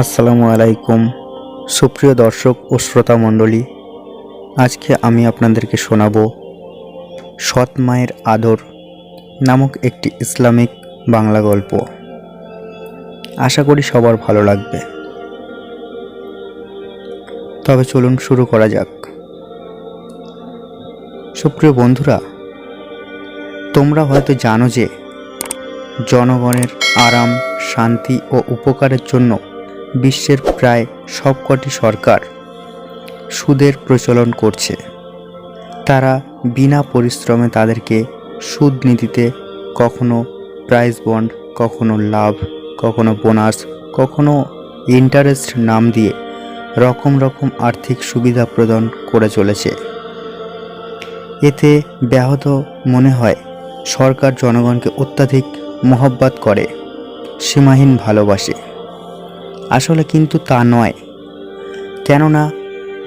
আসসালামু আলাইকুম, সুপ্রিয় দর্শক ও শ্রোতা মণ্ডলী। আজকে আমি আপনাদেরকে শোনাব সৎ মায়ের আদর নামক একটি ইসলামিক বাংলা গল্প। আশা করি সবার ভালো লাগবে। তবে চলুন শুরু করা যাক। সুপ্রিয় বন্ধুরা, তোমরা হয়তো জানো যে জনগণের আরাম, শান্তি ও উপকারের জন্য বিশ্বের প্রায় সবকটি সরকার সুদের প্রচলন করছে। তারা বিনা পরিশ্রমে তাদেরকে সুদ নীতিতে কখনো প্রাইজ বন্ড কখনো লাভ, কখনো বোনাস কখনো ইন্টারেস্ট নাম দিয়ে রকম রকম আর্থিক সুবিধা প্রদান করে চলেছে। এতে ব্যাহত মনে হয় সরকার জনগণকে অত্যাধিক মহব্বত করে, সীমাহীন ভালোবাসে। আসলে কিন্তু তা নয়। কেননা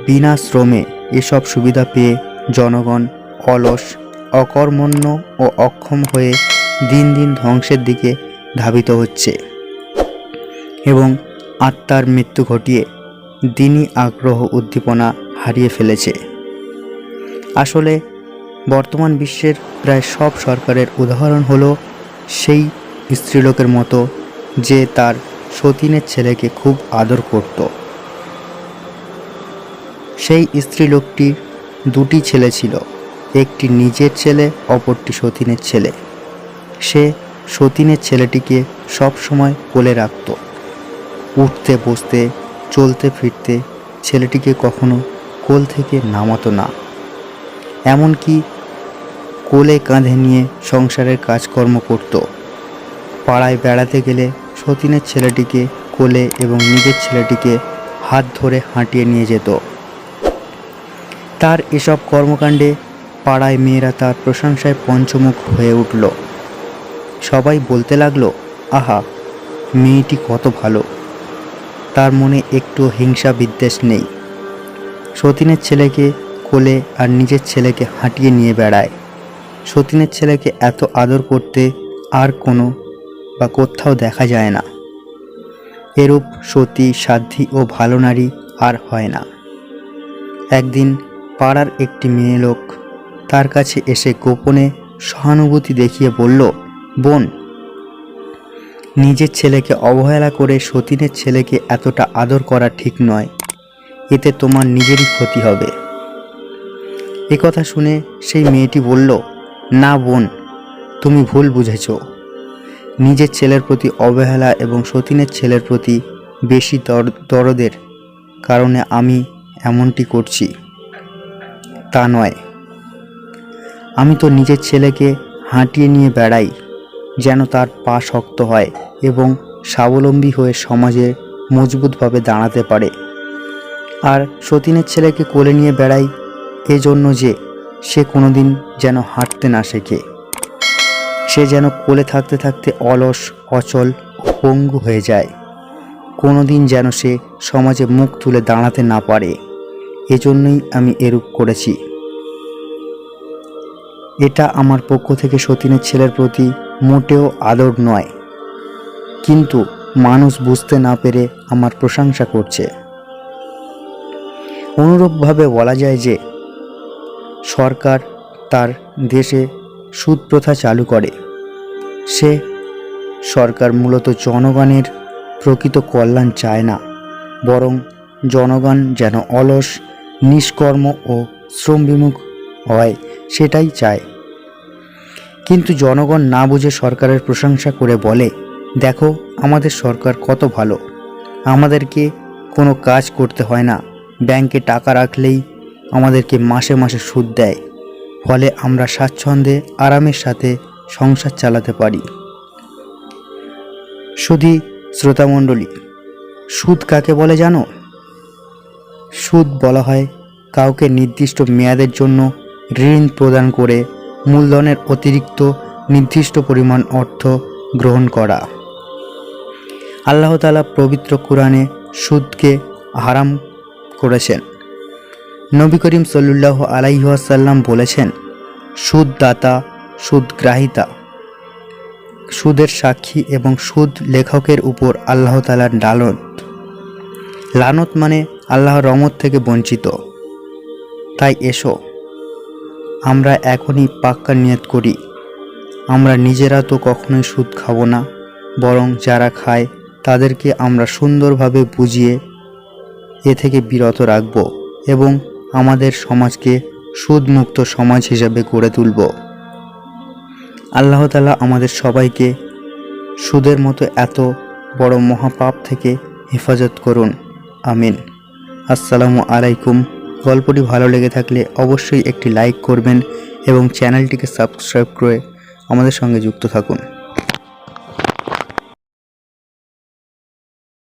বিনা শ্রমে এসব সুবিধা পেয়ে জনগণ অলস, অকর্মণ্য ও অক্ষম হয়ে দিন দিন ধ্বংসের দিকে ধাবিত হচ্ছে এবং আত্মার মৃত্যু ঘটিয়ে দিনই আগ্রহ উদ্দীপনা হারিয়ে ফেলেছে। আসলে বর্তমান বিশ্বের প্রায় সব সরকারের উদাহরণ হলো সেই স্ত্রীলোকের মতো যে তার সতীনের ছেলেকে খুব আদর করত। সেই স্ত্রীলোকটির দুটি ছেলে ছিল, একটি নিজের ছেলে, অপরটি সতীনের ছেলে। সে সতীনের ছেলেটিকে সব সময় কোলে রাখত। উঠতে, বসতে, চলতে, ফিরতে ছেলেটিকে কখনো কোল থেকে নামাতো না। এমনকি কোলে কাঁধে নিয়ে সংসারের কাজকর্ম করত। পাড়ায় বেড়াতে গেলে সতীনের ছেলেটিকে কোলে এবং নিজের ছেলেটিকে হাত ধরে হাঁটিয়ে নিয়ে যেত। তার এসব কর্মকাণ্ডে পাড়ায় মেয়েরা তার প্রশংসায় পঞ্চমুখ হয়ে উঠল। সবাই বলতে লাগল, আহা, মেয়েটি কত ভালো। তার মনে একটু হিংসা বিদ্বেষ নেই। সতীনের ছেলেকে কোলে আর নিজের ছেলেকে হাঁটিয়ে নিয়ে বেড়ায়। সতীনের ছেলেকে এত আদর করতে আর কোনো বা কোথাও দেখা যায় না। এরূপ সতী, সাধ্যী ও ভালো নারী আর হয় না। একদিন পাড়ার একটি মেয়ে লোক তার কাছে এসে গোপনে সহানুভূতি দেখিয়ে বলল, বোন, নিজের ছেলেকে অবহেলা করে সতীনের ছেলেকে এতটা আদর করা ঠিক নয়। এতে তোমার নিজেরই ক্ষতি হবে। কথা শুনে সেই মেয়েটি বলল, না বোন, তুমি ভুল বুঝেছ। নিজের ছেলের প্রতি অবহেলা এবং সতীনের ছেলের প্রতি বেশি দর- দরদের কারণে আমি এমনটি করছি। তা নয়। আমি তো নিজের ছেলেকে হাঁটিয়ে নিয়ে বেড়াই, যেন তার পা শক্ত হয় এবং স্বাবলম্বী হয়ে সমাজে মজবুতভাবে দাঁড়াতে পারে। আর সতীনের ছেলেকে কোলে নিয়ে বেড়াই এজন্য যে সে কোনোদিন যেন হাঁটতে না শেখে। সে যেন কোলে থাকতে থাকতে অলস, অচল, পঙ্গু হয়ে যায়। কোনোদিন যেন সে সমাজে মুখ তুলে দাঁড়াতে না পারে। এজন্যই আমি এরূপ করেছি। এটা আমার পক্ষ থেকে সতীনের ছেলের প্রতি মোটেও আদর নয়। কিন্তু মানুষ বুঝতে না পেরে আমার প্রশংসা করছে। অনুরূপভাবে বলা যায় যে, সরকার তার দেশে সুদ প্রথা চালু করে। সে সরকার মূলত জনগণের প্রকৃত কল্যাণ চায় না, বরং জনগণ যেন অলস, নিষ্কর্ম ও শ্রমবিমুখ হয়, সেটাই চায়। কিন্তু জনগণ না বুঝে সরকারের প্রশংসা করে বলে, দেখো, আমাদের সরকার কত ভালো। আমাদেরকে কোনো কাজ করতে হয় না। ব্যাংকে টাকা রাখলেই আমাদেরকে মাসে মাসে সুদ দেয়। ফলে আমরা স্বাচ্ছন্দ্যে, আরামের সাথে সংসার চালাতে পারি। শুধু শ্রোতামণ্ডলী সুদ কাকে বলে জানো? সুদ বলা হয় কাউকে নির্দিষ্ট মেয়াদের জন্য ঋণ প্রদান করে মূলধনের অতিরিক্ত নির্দিষ্ট পরিমাণ অর্থ গ্রহণ করা। আল্লাহ তালা পবিত্র কোরআনে সুদকে হারাম করেছেন। নবী করিম সল্লুল্লাহ আলাইহাসাল্লাম বলেছেন সুদদাতা সুদগ্রাহিতা। সুদের সাক্ষী এবং সুদ লেখকের উপর আল্লাহ তালার ডালত। লানত মানে আল্লাহর রহমত থেকে বঞ্চিত। তাই এসো, আমরা এখনই পাক্কা নিয়ত করি। আমরা নিজেরা তো কখনোই সুদ খাব না, বরং যারা খায় তাদেরকে আমরা সুন্দরভাবে বুঝিয়ে এ থেকে বিরত রাখব এবং আমাদের সমাজকে সুদমুক্ত সমাজ হিসাবে গড়ে তুলব। আল্লাহ তালা আমাদের সবাইকে সুদের মতো এত বড় মহাপাপ থেকে হেফাজত করুন। আমিন। আসসালামু আলাইকুম। গল্পটি ভালো লেগে থাকলে অবশ্যই একটি লাইক করবেন এবং চ্যানেলটিকে সাবস্ক্রাইব করে আমাদের সঙ্গে যুক্ত থাকুন।